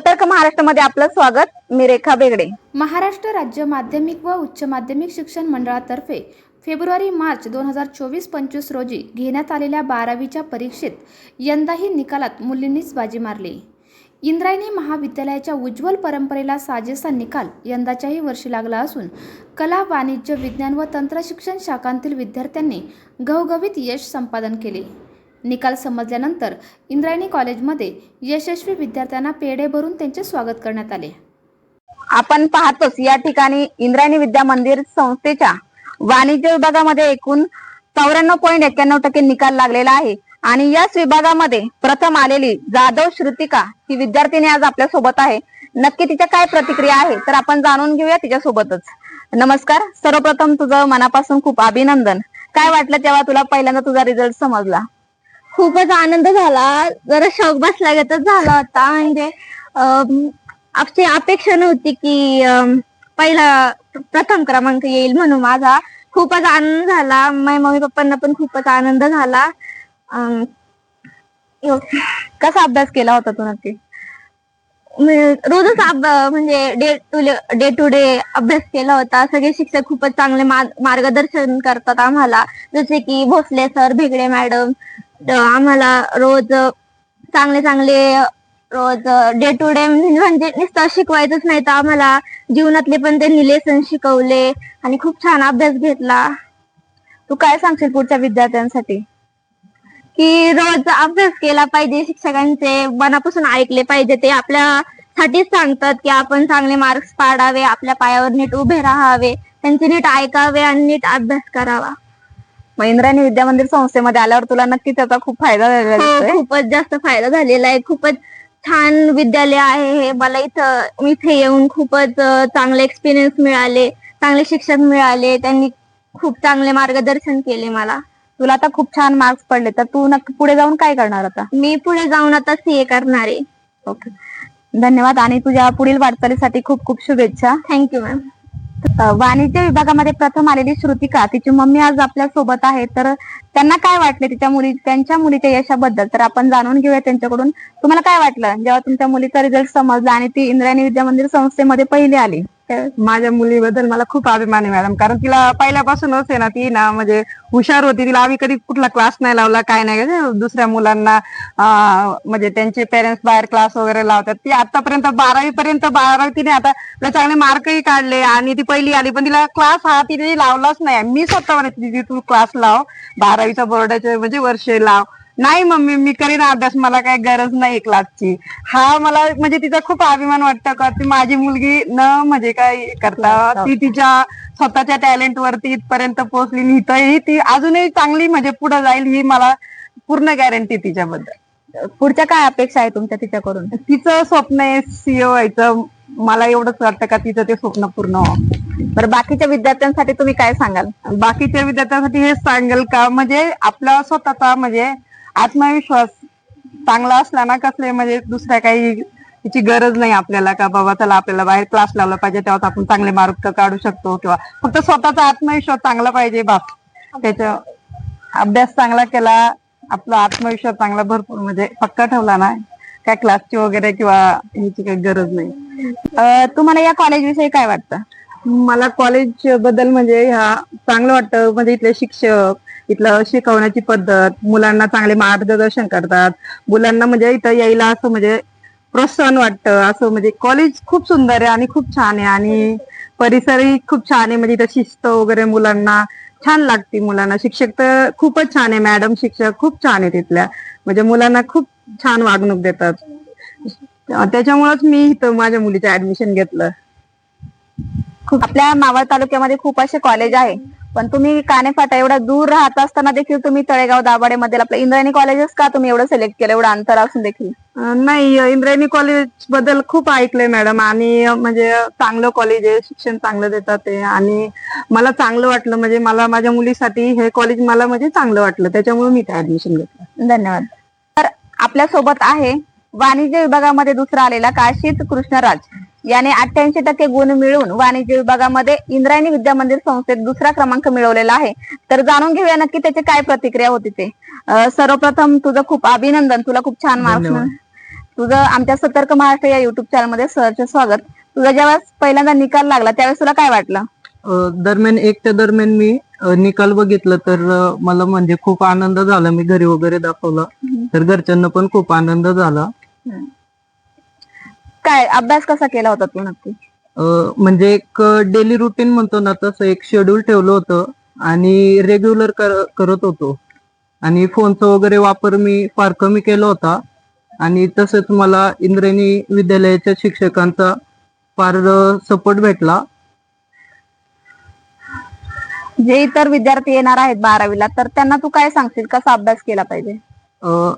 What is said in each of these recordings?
सतर्क महाराष्ट्रामध्ये आपलं स्वागत मी रेखा बेगडे महाराष्ट्र राज्य माध्यमिक व उच्च माध्यमिक शिक्षण मंडळातर्फे फेब्रुवारी मार्च दोन हजार चोवीस पंचवीस रोजी घेण्यात आलेल्या बारावीच्या परीक्षेत यंदाही निकालात मुलींनीच बाजी मारली. इंद्रायणी महाविद्यालयाच्या उज्ज्वल परंपरेला साजेसा निकाल यंदाच्याही वर्षी लागला असून कला वाणिज्य विज्ञान व तंत्रशिक्षण शाखांतील विद्यार्थ्यांनी घवघवीत यश संपादन केले. निकाल समजल्यानंतर इंद्रायणी कॉलेजमध्ये यशस्वी विद्यार्थ्यांना पेढे भरून त्यांचे स्वागत करण्यात आले. आपण पाहतोच या ठिकाणी इंद्रायणी विद्या मंदिर संस्थेच्या वाणिज्य विभागामध्ये एकूण चौऱ्याण्णव पॉईंट एक्क्याण्णव टक्के निकाल लागलेला आहे. आणि याच विभागामध्ये प्रथम आलेली जाधव श्रुतिका ही विद्यार्थिनी आज आपल्यासोबत आहे. नक्की तिच्या काय प्रतिक्रिया आहे तर आपण जाणून घेऊया तिच्या सोबतच नमस्कार. सर्वप्रथम तुझं मनापासून खूप अभिनंदन. काय वाटलं तेव्हा तुला पहिल्यांदा तुझा रिझल्ट समजला? खूपच आनंद झाला. जरा शौक बसल्यागतच झाला होता. म्हणजे अम, आपली अपेक्षा नव्हती की पहिला प्रथम क्रमांक येईल म्हणून माझा. खूपच आनंद झाला. माझ्या मम्मी पप्पांना पण खूपच आनंद झाला. कसा अभ्यास केला होता तू नक्की? रोजच म्हणजे day to day to day अभ्यास केला होता. सगळे शिक्षक खूपच चांगले मार्गदर्शन करतात आम्हाला. जसे की भोसले सर भेगडे मॅडम आम्हाला रोज चांगले चांगले रोज डे टू डे म्हणजे नुसतं शिकवायचंच नाही. तर आम्हाला जीवनातले पण त्यांनी लेसन शिकवले आणि खूप छान अभ्यास घेतला. तू काय सांगशील पुढच्या विद्यार्थ्यांसाठी? की रोज अभ्यास केला पाहिजे शिक्षकांचे मनापासून ऐकले पाहिजे. ते आपल्यासाठीच सांगतात की आपण चांगले मार्क्स पाडावे आपल्या पायावर नीट उभे राहावे त्यांचे नीट ऐकावे आणि नीट अभ्यास करावा. मग इंद्रायणी विद्या मंदिर संस्थेमध्ये आल्यावर तुला नक्की त्याचा खूप फायदा झालेला हो, दिसतोय. खूपच जास्त फायदा झालेला आहे. खूपच छान विद्यालय आहे हे. मला इथं इथे येऊन खूपच अं, चांगले एक्सपिरियन्स मिळाले चांगले शिक्षक मिळाले. त्यांनी खूप चांगले मार्गदर्शन केले मला. तुला आता खूप छान मार्क्स पडले. तर तू नक्की पुढे जाऊन काय करणार आता? मी पुढे जाऊन आता सीए करणार आहे. ओके धन्यवाद आणि तुझ्या पुढील वाटचालीसाठी खूप खूप शुभेच्छा. थँक्यू मॅम वाणिज्य विभागामध्ये प्रथम आलेली श्रुतिका तिची मम्मी आज आपल्यासोबत आहे. तर त्यांना काय वाटले तिच्या मुली त्यांच्या मुलीच्या यशाबद्दल? तर आपण जाणून घेऊया त्यांच्याकडून. तुम्हाला काय वाटलं? जेव्हा तुमच्या मुलीचा रिझल्ट समजला आणि ती इंद्रायणी विद्या मंदिर संस्थेमध्ये पहिली आली. माझ्या मुलीबद्दल मला खूप अभिमान आहे मॅडम कारण तिला पहिल्यापासूनच आहे ना ती ना म्हणजे हुशार होती. तिला आम्ही कधी कुठला क्लास नाही लावला काय नाही. दुसऱ्या मुलांना म्हणजे त्यांचे पेरेंट्स बाहेर क्लास वगैरे लावतात. ती आतापर्यंत बारावी पर्यंत बारावी तिने आता तिला चांगले मार्कही काढले आणि ती पहिली आली. पण तिला क्लास हा तिने लावलाच नाही. मी स्वतः म्हणते "दीदी, तू क्लास लाव. बारावीचा बोर्डाचे म्हणजे वर्ष लाव. नाही मम्मी मी करीन अभ्यास मला काही गरज नाही क्लासची हा मला म्हणजे तिचा खूप अभिमान वाटतं का ती माझी मुलगी न म्हणजे काय करता ती तिच्या स्वतःच्या टॅलेंट वरती इथपर्यंत पोहोचली इथंही ती अजूनही चांगली म्हणजे पुढे जाईल ही मला पूर्ण गॅरंटी तिच्याबद्दल. पुढच्या काय अपेक्षा आहे तुमच्या तिच्याकडून? तिचं स्वप्न आहे सीओ व्हायचं. मला एवढंच वाटतं का तिचं ते स्वप्न पूर्ण व्हावं. तर बाकीच्या विद्यार्थ्यांसाठी तुम्ही काय सांगाल? बाकीच्या विद्यार्थ्यांसाठी हेच सांगेल का म्हणजे आपला स्वतःचा म्हणजे आत्मविश्वास चांगला असला ना कसले म्हणजे दुसऱ्या काही तिची गरज नाही आपल्याला का बाबा चला आपल्याला बाहेर क्लास लावला पाहिजे तेव्हा आपण चांगले मार्क काढू शकतो किंवा फक्त स्वतःचा आत्मविश्वास चांगला पाहिजे बाप त्याच्या अभ्यास चांगला केला आपला आत्मविश्वास चांगला भरपूर म्हणजे पक्का ठेवला ना. काय क्लासची वगैरे किंवा ह्याची काही गरज नाही. तुम्हाला या कॉलेज विषयी काय वाटतं? मला कॉलेजबद्दल म्हणजे ह्या चांगलं वाटतं म्हणजे इथले शिक्षक इथलं शिकवण्याची पद्धत मुलांना चांगले मार्गदर्शन करतात. मुलांना म्हणजे इथं यायला असं म्हणजे प्रोत्साहन वाटतं. असं म्हणजे कॉलेज खूप सुंदर आहे आणि खूप छान आहे आणि परिसरही खूप छान आहे. म्हणजे इथं शिस्त वगैरे मुलांना छान लागते मुलांना. शिक्षक तर खूपच छान आहे. मॅडम शिक्षक खूप छान आहे तिथल्या म्हणजे मुलांना खूप छान वागणूक देतात. त्याच्यामुळेच मी इथं माझ्या मुलीचं ऍडमिशन घेतलं. खूप आपल्या मावळ तालुक्यामध्ये खूप असे कॉलेज आहे. पण तुम्ही कानेफाटा एवढा दूर राहत असताना देखील तुम्ही तळेगाव दाभाडे मध्ये आपलं इंद्रायणी कॉलेजेस का तुम्ही एवढं सिलेक्ट केलं? एवढं अंतर असून देखील? नाही इंद्रायणी कॉलेजबद्दल खूप ऐकलंय मॅडम आणि म्हणजे चांगलं कॉलेज आहे शिक्षण चांगलं देतात ते आणि मला चांगलं वाटलं म्हणजे मला माझ्या मुलीसाठी हे कॉलेज मला म्हणजे चांगलं वाटलं त्याच्यामुळे मी ते ऍडमिशन घेतलं. धन्यवाद. तर आपल्यासोबत आहे वाणिज्य विभागामध्ये दुसरा आलेला काशीत कृष्णराज. याने अठ्ठ्याऐंशी टक्के गुण मिळवून वाणिज्य विभागामध्ये इंद्रायणी विद्या मंदिर संस्थेत दुसरा क्रमांक मिळवलेला आहे. तर जाणून घेऊया नक्की त्याची काय प्रतिक्रिया होती ते. सर्वप्रथम तुझं खूप अभिनंदन. तुला खूप छान मार्क्स. तुझं आमच्या सतर्क महाराष्ट्र या युट्यूब चॅनलमध्ये सहर्ष स्वागत. तुझा जेव्हा पहिल्यांदा निकाल लागला त्यावेळेस तुला काय वाटलं? दरम्यान एकच्या दरम्यान मी निकाल बघितलं तर मला म्हणजे खूप आनंद झाला. मी घरी वगैरे दाखवला. तर घरच्यांना पण खूप आनंद झाला. काय अभ्यास कसा केला होता तू नक्की? म्हणजे एक डेली रुटीन म्हणतो ना तसं एक शेड्यूल ठेवलं होतं आणि रेग्युलर करत होतो. आणि फोनचा वगैरे वापर मी फार कमी केला होता. आणि तसंच मला इंद्रायणी विद्यालयाच्या शिक्षकांचा फार सपोर्ट भेटला. जे इतर विद्यार्थी येणार आहेत बारावीला तर त्यांना तू काय सांगशील? कसा अभ्यास केला पाहिजे?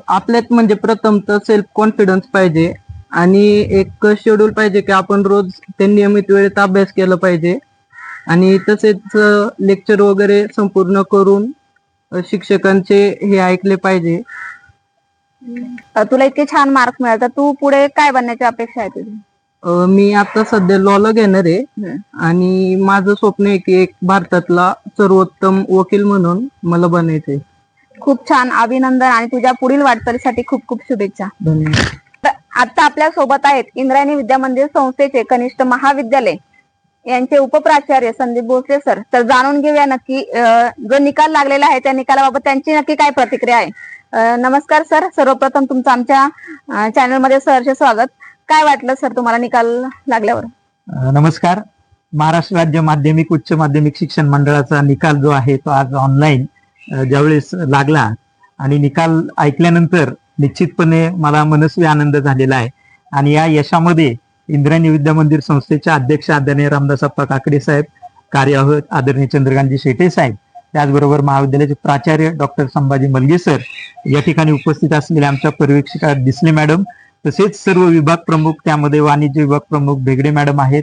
आपल्यात म्हणजे प्रथम तर सेल्फ कॉन्फिडन्स पाहिजे. आणि एक शेड्यूल पाहिजे की आपण रोज ते नियमित वेळेत अभ्यास केला पाहिजे. आणि तसेच लेक्चर वगैरे संपूर्ण करून शिक्षकांचे हे ऐकले पाहिजे. तुला इतके छान मार्क्स मिळाले तर तू पुढे काय बनण्याची अपेक्षा आहे तुझी? मी आता सध्या लॉला घेणार आहे. आणि माझं स्वप्न आहे की एक भारतातला सर्वोत्तम वकील म्हणून मला बनायचंय. खूप छान अभिनंदन आणि तुझ्या पुढील वाटचालीसाठी खूप खूप शुभेच्छा. धन्यवाद. आता आपल्यासोबत आहेत इंद्रायणी विद्या मंदिर संस्थेचे कनिष्ठ महाविद्यालय. यांचे उपप्राचार्य संदीप भोसले सर. तर जाणून घेऊया नक्की जो निकाल लागलेला आहे त्या निकालाबाबत त्यांची नक्की काय प्रतिक्रिया आहे? नमस्कार सर. सर्वप्रथम तुमचं आमच्या चॅनलमध्ये मध्ये स्वागत. काय वाटलं सर तुम्हाला निकाल लागल्यावर? नमस्कार. महाराष्ट्र राज्य माध्यमिक उच्च माध्यमिक शिक्षण मंडळाचा निकाल जो आहे तो आज ऑनलाईन ज्यावेळेस लागला आणि निकाल ऐकल्यानंतर निश्चितपणे मला मनस्वी आनंद झालेला आहे. आणि या यशामध्ये इंद्रायणी विद्या मंदिर संस्थेचे अध्यक्ष आदरणीय रामदासप्पा काकडे साहेब कार्याहत आदरणीय चंद्रकांतजी शेटे साहेब त्याचबरोबर महाविद्यालयाचे प्राचार्य डॉक्टर संभाजी मलगे सर या ठिकाणी उपस्थित असलेल्या आमच्या पर्यवेक्षिका दिसले मॅडम तसेच सर्व विभाग प्रमुख त्यामध्ये वाणिज्य विभाग प्रमुख भेगडे मॅडम आहेत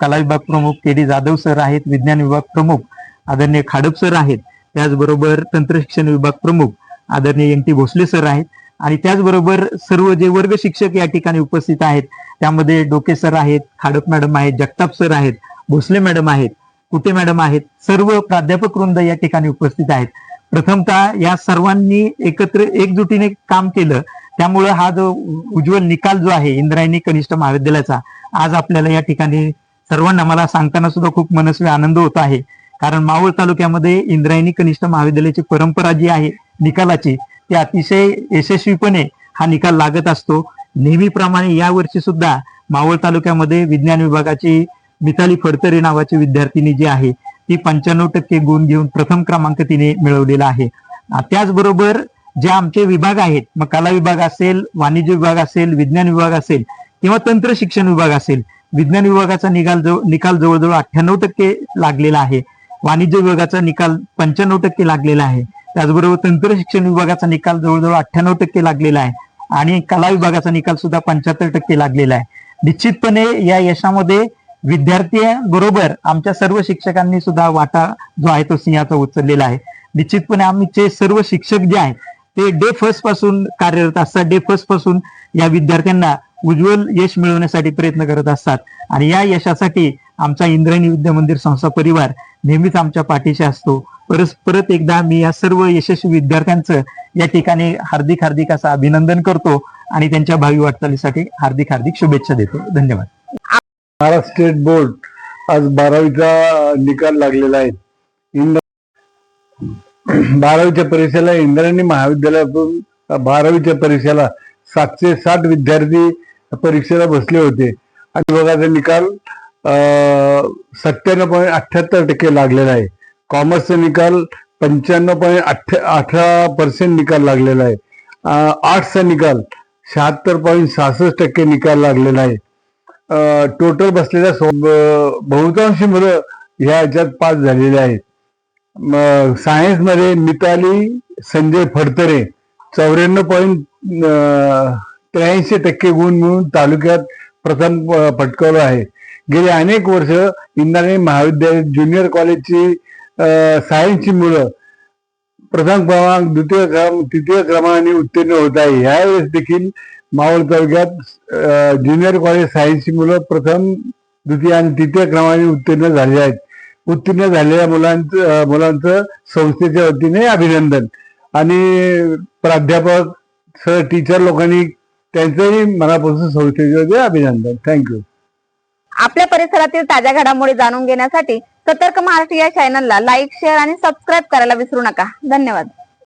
कला विभाग प्रमुख के डी जाधव सर आहेत विज्ञान विभाग प्रमुख आदरणीय खाडप सर आहेत त्याचबरोबर तंत्रशिक्षण विभाग प्रमुख आदरणीय एन टी भोसले सर आहेत आणि त्याचबरोबर सर्व जे वर्ग शिक्षक या ठिकाणी उपस्थित आहेत त्यामध्ये डोके सर आहेत खाडप मॅडम आहेत जगताप सर आहेत भोसले मॅडम आहेत कुटे मॅडम आहेत सर्व प्राध्यापक वृंद या ठिकाणी उपस्थित आहेत. प्रथमतः या सर्वांनी एकत्र एकजुटीने काम केलं. त्यामुळं हा जो उज्ज्वल निकाल जो आहे इंद्रायणी कनिष्ठ महाविद्यालयाचा आज आपल्याला या ठिकाणी सर्वांना मला सांगताना सुद्धा खूप मनस्वी आनंद होत आहे. कारण मावळ तालुक्यामध्ये इंद्रायणी कनिष्ठ महाविद्यालयाची परंपरा जी आहे निकालाची ते अतिशय यशस्वीपणे हा निकाल लागत असतो. नेहमीप्रमाणे यावर्षी सुद्धा मावळ तालुक्यामध्ये विज्ञान विभागाची मिताली फडतरे नावाची विद्यार्थिनी जी आहे ती पंच्याण्णव टक्के गुण घेऊन प्रथम क्रमांक तिने मिळवलेला आहे. त्याचबरोबर जे आमचे विभाग आहेत मग कला विभाग असेल वाणिज्य विभाग असेल विज्ञान विभाग असेल किंवा तंत्र शिक्षण विभाग असेल विज्ञान विभागाचा निकाल जवळ निकाल जवळजवळ अठ्ठ्याण्णव टक्के लागलेला आहे. वाणिज्य विभागाचा निकाल पंच्याण्णव टक्के लागलेला आहे. त्याचबरोबर तंत्र शिक्षण विभागाचा निकाल जवळजवळ अठ्ठ्याण्णव टक्के लागलेला आहे. आणि कला विभागाचा निकाल सुद्धा पंच्याहत्तर टक्के लागलेला आहे. निश्चितपणे या यशामध्ये विद्यार्थी बरोबर आमच्या सर्व शिक्षकांनी सुद्धा वाटा जो आहे तो सिंहाचा उचललेला आहे. निश्चितपणे आमचे सर्व शिक्षक जे आहेत ते डे फर्स्टपासून कार्यरत असतात. डे फर्स्टपासून या विद्यार्थ्यांना उज्ज्वल यश मिळवण्यासाठी प्रयत्न करत असतात. आणि या यशासाठी आमचा इंद्रायणी विद्या मंदिर संस्था परिवार नेहमीच आमच्या पाठीशी असतो. परस परत एकदा मी या सर्व यशस्वी विद्यार्थ्यांचं या ठिकाणी हार्दिक हार्दिक असं अभिनंदन करतो आणि त्यांच्या भावी वाटचालीसाठी हार्दिक हार्दिक शुभेच्छा देतो. धन्यवाद. महाराष्ट्र स्टेट बोर्ड आज बारावीचा निकाल लागलेला आहे. इंद्र बारावीच्या परीक्षेला इंद्रायणी महाविद्यालयातून बारावीच्या परीक्षेला सातशे साठ विद्यार्थी परीक्षेला बसले होते. आणि बघाचा निकाल सत्त्याण्णव पॉईंट अठ्ठ्याहत्तर टक्के लागलेला आहे. कॉमर्सचा निकाल पंच्याण्णव पॉईंट अठ्ठ्या अठरा पर्सेंट निकाल लागलेला आहे. आर्ट्सचा निकाल शहात्तर पॉईंट सहासष्ट टक्के निकाल लागलेला आहे. टोटल बसलेल्या सो- बहुतांशी मुलं ह्या ह्याच्यात पास झालेले आहेत. सायन्समध्ये मिताली संजय फडतरे चौऱ्याण्णव पॉईंट त्र्याऐंशी टक्के गुण मिळून तालुक्यात प्रथम पटकावलं आहे. गेली अनेक वर्ष इंद्राणी महाविद्यालय ज्युनियर कॉलेजची सायन्सची मुलं. प्रथम क्रमांक द्वितीय क्रमांक तृतीय क्रमांकाने उत्तीर्ण होत आहे. यावेळेस देखील मावळ तालुक्यात ज्युनियर कॉलेज सायन्सची मुलं प्रथम द्वितीय आणि तृतीय क्रमांकाने उत्तीर्ण झाले आहेत. उत्तीर्ण झालेल्या मुलांचं मुलांचं संस्थेच्या वतीने अभिनंदन. आणि प्राध्यापक सर टीचर लोकांनी त्यांचंही मनापासून संस्थेचे वतीने अभिनंदन. थँक्यू. आपल्या परिसरातील ताज्या घडामोडी जाणून घेण्यासाठी सतर्क महाराष्ट्र या चॅनलला लाईक शेअर आणि सबस्क्राईब करायला विसरू नका. धन्यवाद.